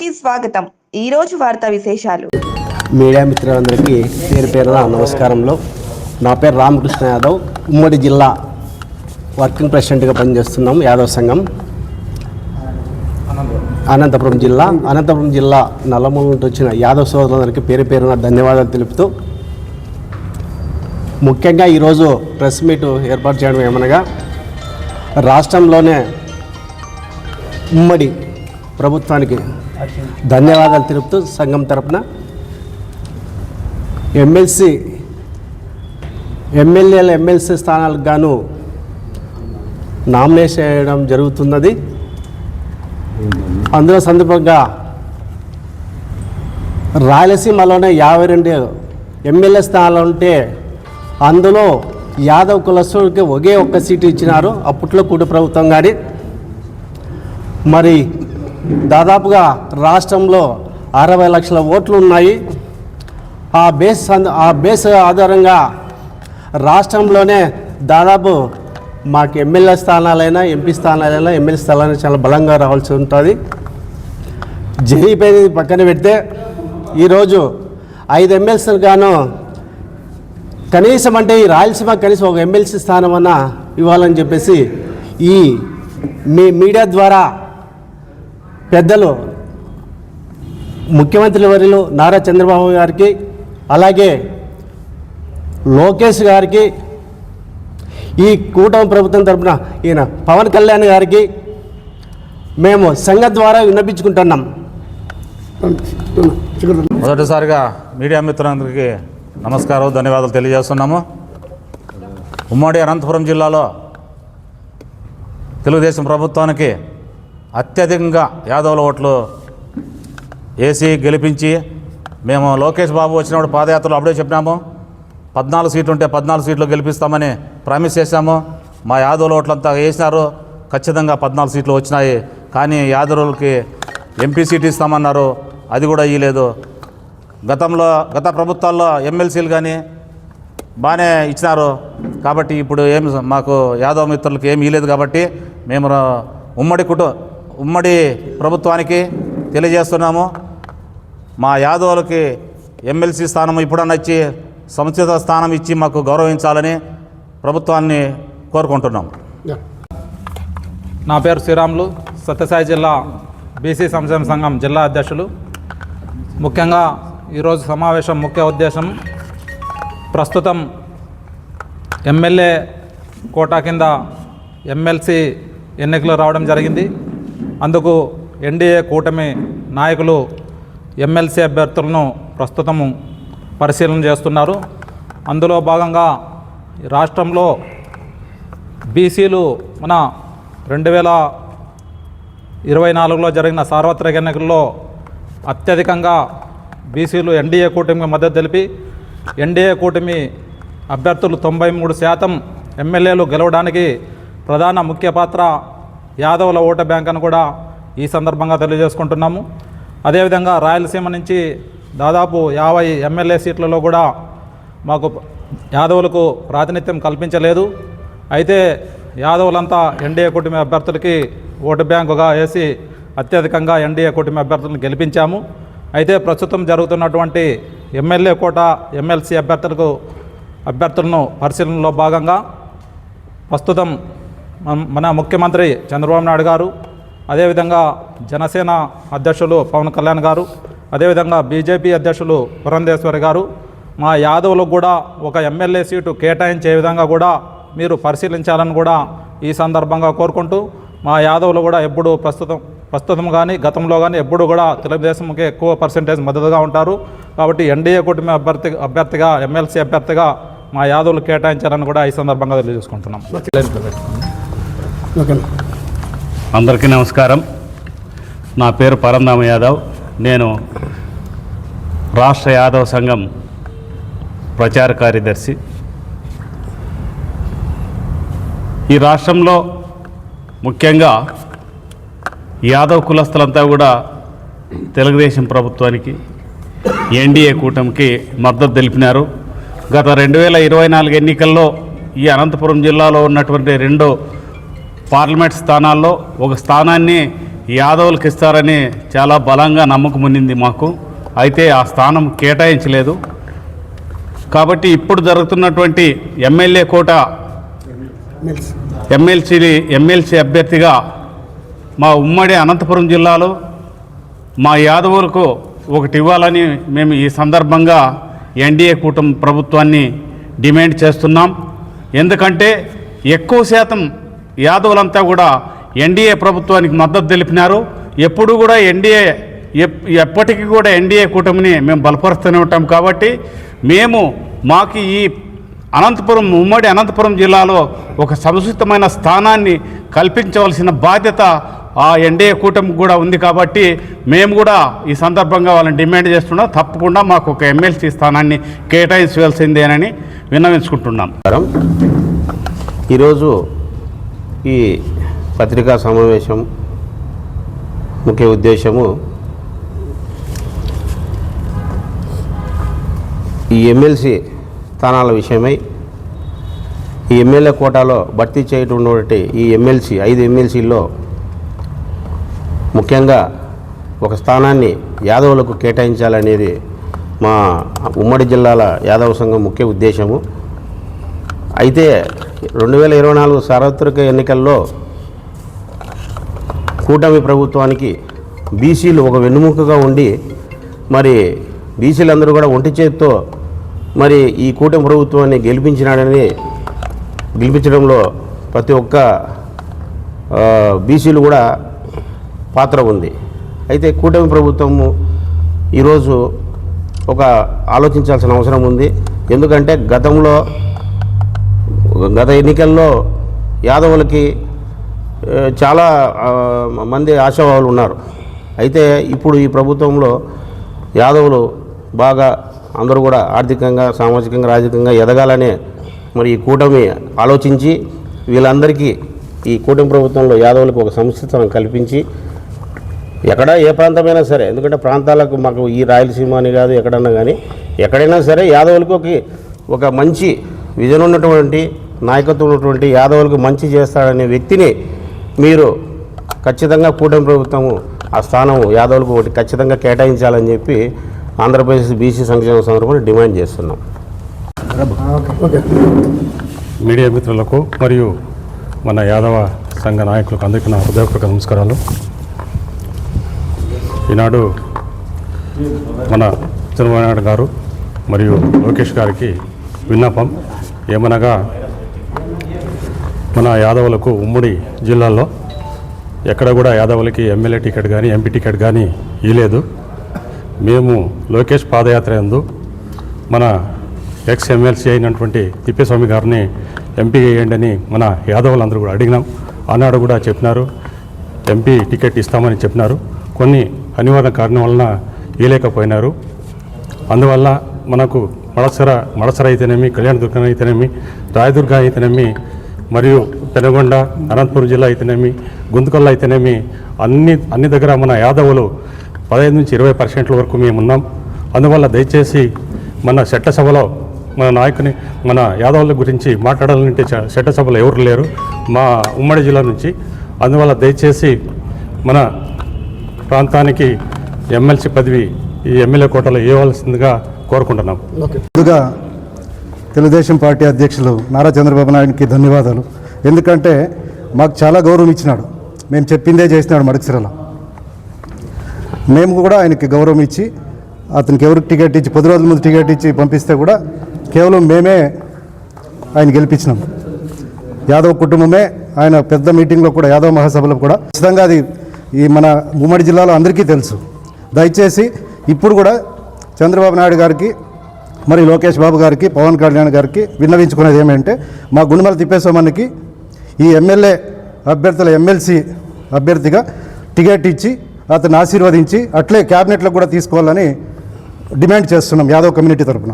కి స్వాగతం. ఈ రోజు వార్తా విశేషాలు. మీడియా మిత్రులందరికీ పేరు పేరున నమస్కారంలో. నా పేరు రామకృష్ణ యాదవ్. ఉమ్మడి జిల్లా వర్కింగ్ ప్రెసిడెంట్గా పనిచేస్తున్నాం యాదవ్ సంఘం. అనంతపురం జిల్లా అనంతపురం జిల్లా నల్లమూల నుండి వచ్చిన యాదవ్ సోదరులందరికీ పేరు పేరున ధన్యవాదాలు తెలుపుతూ ముఖ్యంగా ఈరోజు ప్రెస్ మీట్ ఏర్పాటు చేయడం ఏమనగా రాష్ట్రంలోనే ఉమ్మడి ప్రభుత్వానికి ధన్యవాదాలు తెలుపుతూ సంఘం తరపున ఎమ్మెల్సీ ఎమ్మెల్యేల ఎమ్మెల్సీ స్థానాలకు గాను నామినేషన్ చేయడం జరుగుతున్నది. అందులో సందర్భంగా రాయలసీమలోనే యాభై రెండు ఎమ్మెల్యే స్థానాలు ఉంటే అందులో యాదవ్ కులస్తుడికి ఒకే ఒక్క సీటు ఇచ్చినారు. అప్పట్లో కూడి ప్రభుత్వం కానీ మరి దాదాపుగా రాష్ట్రంలో అరవై లక్షల ఓట్లు ఉన్నాయి. ఆ బేస్ అంద- ఆ బేస్ ఆధారంగా రాష్ట్రంలోనే దాదాపు మాకు ఎమ్మెల్యే స్థానాలైనా ఎంపీ స్థానాలైనా ఎమ్మెల్యే స్థానాలు చాలా బలంగా రావాల్సి ఉంటుంది. జరిగిపోయేది పక్కన పెడితే ఈరోజు ఐదు ఎమ్మెల్సీలు గాను కనీసం అంటే ఈ రాయలసీమ కనీసం ఒక ఎమ్మెల్సీ స్థానం అన్న ఇవ్వాలని చెప్పేసి ఈ మీ మీడియా ద్వారా పెద్దలు ముఖ్యమంత్రి వర్యులు నారా చంద్రబాబు గారికి అలాగే లోకేష్ గారికి ఈ కూటమి ప్రభుత్వం తరపున ఈయన పవన్ కళ్యాణ్ గారికి మేము సంఘం ద్వారా విన్నపించుకుంటున్నాం. మొదటిసారిగా మీడియా మిత్రులందరికీ నమస్కారం ధన్యవాదాలు తెలియజేస్తున్నాము. ఉమ్మడి అనంతపురం జిల్లాలో తెలుగుదేశం ప్రభుత్వానికి అత్యధికంగా యాదవుల ఓట్లు వేసి గెలిపించి మేము లోకేష్ బాబు వచ్చినప్పుడు పాదయాత్రలో అప్పుడే చెప్పినాము. పద్నాలుగు సీట్లు ఉంటే పద్నాలుగు సీట్లు గెలిపిస్తామని ప్రామిస్ చేశాము. మా యాదవుల ఓట్లంతా వేసినారు. ఖచ్చితంగా పద్నాలుగు సీట్లు వచ్చినాయి. కానీ యాదవులకి ఎంపీ సీట్ ఇస్తామన్నారు. అది కూడా ఇవ్వలేదు గతంలో గత ప్రభుత్వాల్లో ఎమ్మెల్సీలు కానీ బాగానే ఇచ్చినారు. కాబట్టి ఇప్పుడు ఏం మాకు యాదవ్ మిత్రులకి ఏమి ఇవ్వలేదు కాబట్టి మేము ఉమ్మడి కుటు ఉమ్మడి ప్రభుత్వానికి తెలియజేస్తున్నాము. మా యాదవులకి ఎమ్మెల్సీ స్థానం ఇప్పుడన్నా ఇచ్చి సముచిత స్థానం ఇచ్చి మాకు గౌరవించాలని ప్రభుత్వాన్ని కోరుకుంటున్నాం. నా పేరు శ్రీరాములు. సత్యసాయి జిల్లా బీసీ సంక్షేమ సంఘం జిల్లా అధ్యక్షులు. ముఖ్యంగా ఈరోజు సమావేశం ముఖ్య ఉద్దేశం ప్రస్తుతం ఎమ్మెల్యే కోటా కింద ఎమ్మెల్సీ ఎన్నికలు రావడం జరిగింది. అందుకు ఎన్డీఏ కూటమి నాయకులు ఎమ్మెల్సీ అభ్యర్థులను ప్రస్తుతము పరిశీలన చేస్తున్నారు. అందులో భాగంగా రాష్ట్రంలో బీసీలు మన రెండు వేల ఇరవై నాలుగులో జరిగిన సార్వత్రిక ఎన్నికల్లో అత్యధికంగా బీసీలు ఎన్డీఏ కూటమికి మద్దతు తెలిపి ఎన్డీఏ కూటమి అభ్యర్థులు తొంభై మూడు శాతం ఎమ్మెల్యేలు గెలవడానికి ప్రధాన ముఖ్య పాత్ర యాదవుల ఓటు బ్యాంక్ అని కూడా ఈ సందర్భంగా తెలియజేసుకుంటున్నాము. అదేవిధంగా రాయలసీమ నుంచి దాదాపు యాభై ఎమ్మెల్యే సీట్లలో కూడా మాకు యాదవులకు ప్రాతినిధ్యం కల్పించలేదు. అయితే యాదవులంతా ఎన్డీఏ కూటమి అభ్యర్థులకి ఓటు బ్యాంకుగా వేసి అత్యధికంగా ఎన్డీఏ కూటమి అభ్యర్థులను గెలిపించాము. అయితే ప్రస్తుతం జరుగుతున్నటువంటి ఎమ్మెల్యే కోట ఎమ్మెల్సీ అభ్యర్థులకు అభ్యర్థులను పరిశీలనలో భాగంగా ప్రస్తుతం మన- ముఖ్యమంత్రి చంద్రబాబు నాయుడు గారు అదేవిధంగా జనసేన అధ్యక్షులు పవన్ కళ్యాణ్ గారు అదేవిధంగా బీజేపీ అధ్యక్షులు పురంధేశ్వరి గారు మా యాదవులకు కూడా ఒక ఎమ్మెల్యే సీటు కేటాయించే విధంగా కూడా మీరు పరిశీలించాలని కూడా ఈ సందర్భంగా కోరుకుంటూ మా యాదవులు కూడా ఎప్పుడు ప్రస్తుతం ప్రస్తుతం కానీ గతంలో కానీ ఎప్పుడు కూడా తెలుగుదేశంకి ఎక్కువ పర్సెంటేజ్ మద్దతుగా ఉంటారు. కాబట్టి ఎన్డీఏ కూటమి అభ్యర్థి అభ్యర్థిగా ఎమ్మెల్సీ అభ్యర్థిగా మా యాదవులు కేటాయించాలని కూడా ఈ సందర్భంగా తెలియజేసుకుంటున్నాం. అందరికీ నమస్కారం. నా పేరు పరంధామ యాదవ్. నేను రాష్ట్ర యాదవ్ సంఘం ప్రచార కార్యదర్శి. ఈ రాష్ట్రంలో ముఖ్యంగా యాదవ్ కులస్తులంతా కూడా తెలుగుదేశం ప్రభుత్వానికి ఎన్డీఏ కూటమికి మద్దతు తెలిపినారు. గత రెండు వేల ఇరవై నాలుగు ఎన్నికల్లో ఈ అనంతపురం జిల్లాలో ఉన్నటువంటి రెండు పార్లమెంట్ స్థానాల్లో ఒక స్థానాన్ని యాదవులకు ఇస్తారని చాలా బలంగా నమ్మకం ఉన్నింది మాకు. అయితే ఆ స్థానం కేటాయించలేదు. కాబట్టి ఇప్పుడు జరుగుతున్నటువంటి ఎమ్మెల్యే కోట ఎమ్మెల్సీ ఎమ్మెల్సీ అభ్యర్థిగా మా ఉమ్మడి అనంతపురం జిల్లాలో మా యాదవులకు ఒకటి ఇవ్వాలని మేము ఈ సందర్భంగా ఎన్డీఏ కూటమి ప్రభుత్వాన్ని డిమాండ్ చేస్తున్నాం. ఎందుకంటే ఎక్కువ శాతం యాదవులంతా కూడా ఎన్డీఏ ప్రభుత్వానికి మద్దతు తెలిపినారు. ఎప్పుడు కూడా ఎన్డీఏ ఎప్పటికీ కూడా ఎన్డీఏ కూటమిని మేము బలపరుస్తూనే ఉంటాం కాబట్టి మేము మాకు ఈ అనంతపురం ఉమ్మడి అనంతపురం జిల్లాలో ఒక సముచితమైన స్థానాన్ని కల్పించవలసిన బాధ్యత ఆ ఎన్డీఏ కూటమికి కూడా ఉంది కాబట్టి మేము కూడా ఈ సందర్భంగా వాళ్ళని డిమాండ్ చేస్తున్నాం. తప్పకుండా మాకు ఒక ఎమ్మెల్సీ స్థానాన్ని కేటాయించవలసిందేనని విన్నవించుకుంటున్నాం. ఈరోజు ఈ పత్రికా సమావేశం ముఖ్య ఉద్దేశము ఈ ఎమ్మెల్సీ స్థానాల విషయమై ఈ ఎమ్మెల్యే కోటాలో భర్తీ చేయటువంటి ఈ ఎమ్మెల్సీ ఐదు ఎమ్మెల్సీల్లో ముఖ్యంగా ఒక స్థానాన్ని యాదవులకు కేటాయించాలనేది మా ఉమ్మడి జిల్లాల యాదవ సంఘం ముఖ్య ఉద్దేశము. అయితే రెండు వేల ఇరవై నాలుగు సార్వత్రిక ఎన్నికల్లో కూటమి ప్రభుత్వానికి బీసీలు ఒక వెన్నుముకగా ఉండి మరి బీసీలందరూ కూడా ఒంటి చేత్తో మరి ఈ కూటమి ప్రభుత్వాన్ని గెలిపించినాడని గెలిపించడంలో ప్రతి ఒక్క బీసీలు కూడా పాత్ర ఉంది. అయితే కూటమి ప్రభుత్వము ఈరోజు ఒక ఆలోచించాల్సిన అవసరం ఉంది. ఎందుకంటే గతంలో గత ఎన్నికల్లో యాదవులకి చాలా మంది ఆశావాహులు ఉన్నారు. అయితే ఇప్పుడు ఈ ప్రభుత్వంలో యాదవులు బాగా అందరూ కూడా ఆర్థికంగా సామాజికంగా రాజకీయంగా ఎదగాలనే మరి ఈ కూటమి ఆలోచించి వీళ్ళందరికీ ఈ కూటమి ప్రభుత్వంలో యాదవులకు ఒక సంస్కృతం కల్పించి ఎక్కడ ఏ ప్రాంతమైనా సరే ఎందుకంటే ప్రాంతాలకు మాకు ఈ రాయలసీమ అని కాదు ఎక్కడన్నా కానీ ఎక్కడైనా సరే యాదవులకు ఒక ఒక మంచి విజన్ ఉన్నటువంటి నాయకత్వం ఉన్నటువంటి యాదవులకు మంచి చేస్తాడనే వ్యక్తిని మీరు ఖచ్చితంగా కూటమి ప్రభుత్వము ఆ స్థానం యాదవులకు ఒకటి ఖచ్చితంగా కేటాయించాలని చెప్పి ఆంధ్రప్రదేశ్ బీసీ సంక్షేమ సందర్భంలో డిమాండ్ చేస్తున్నాం. మీడియా మిత్రులకు మరియు మన యాదవ సంఘ నాయకులకు అందరికీ నా హృదయపూర్వక నమస్కారాలు. ఈనాడు మన చంద్రబాబు నాయుడు గారు మరియు లోకేష్ గారికి విన్నపం ఏమనగా మన యాదవులకు ఉమ్మడి జిల్లాల్లో ఎక్కడ కూడా యాదవులకి ఎమ్మెల్యే టికెట్ కానీ ఎంపీ టికెట్ కానీ ఇవ్వలేదు మేము లోకేష్ పాదయాత్ర ఎందు మన ఎక్స్ ఎమ్మెల్సీ అయినటువంటి తిప్పేస్వామి గారిని ఎంపీ వేయండి అని మన యాదవులందరూ కూడా అడిగినాం. ఆనాడు కూడా చెప్పినారు. ఎంపీ టికెట్ ఇస్తామని చెప్పినారు. కొన్ని అనివార్య కారణం వలన ఇవ్వలేకపోయినారు అందువల్ల మనకు మడసర మడసర అయితేనేమి కళ్యాణదుర్గం అయితేనేమి రాయదుర్గం అయితేనేమి మరియు పెనగొండ అనంతపురం జిల్లా అయితేనేమి గుంతకల్లా అయితేనేమి అన్ని అన్ని దగ్గర మన యాదవులు పదహైదు నుంచి ఇరవై పర్సెంట్ల వరకు మేము ఉన్నాం. అందువల్ల దయచేసి మన చట్టసభలో మన నాయకుని మన యాదవుల గురించి మాట్లాడాలంటే చ- చట్టసభలో ఎవరు లేరు. మా ఉమ్మడి జిల్లా నుంచి. అందువల్ల దయచేసి మన ప్రాంతానికి ఎమ్మెల్సీ పదవి ఈ ఎమ్మెల్యే కోటలో ఇవ్వాల్సిందిగా కోరుకుంటున్నాం. ముందుగా తెలుగుదేశం పార్టీ అధ్యక్షులు నారా చంద్రబాబు నాయుడికి ధన్యవాదాలు. ఎందుకంటే మాకు చాలా గౌరవం ఇచ్చినాడు. మేము చెప్పిందే చేసినాడు మడకసిరలో మేము కూడా ఆయనకి గౌరవం ఇచ్చి అతనికి ఎవరికి టికెట్ ఇచ్చి పది రోజుల ముందు టికెట్ ఇచ్చి పంపిస్తే కూడా కేవలం మేమే ఆయన గెలిపించినాం. యాదవ్ కుటుంబమే ఆయన పెద్ద మీటింగ్లో కూడా యాదవ్ మహాసభలో కూడా. ఖచ్చితంగా అది ఈ మన ఉమ్మడి జిల్లాలో అందరికీ తెలుసు. దయచేసి ఇప్పుడు కూడా చంద్రబాబు నాయుడు గారికి మరి లోకేష్ బాబు గారికి పవన్ కళ్యాణ్ గారికి విన్నవించుకునేది ఏమంటే మా గుండెమల తిప్పేశ్వమనికి ఈ ఎమ్మెల్యే అభ్యర్థుల ఎమ్మెల్సీ అభ్యర్థిగా టికెట్ ఇచ్చి అతను ఆశీర్వదించి అట్లే క్యాబినెట్లో కూడా తీసుకోవాలని డిమాండ్ చేస్తున్నాం యాదవ్ కమ్యూనిటీ తరఫున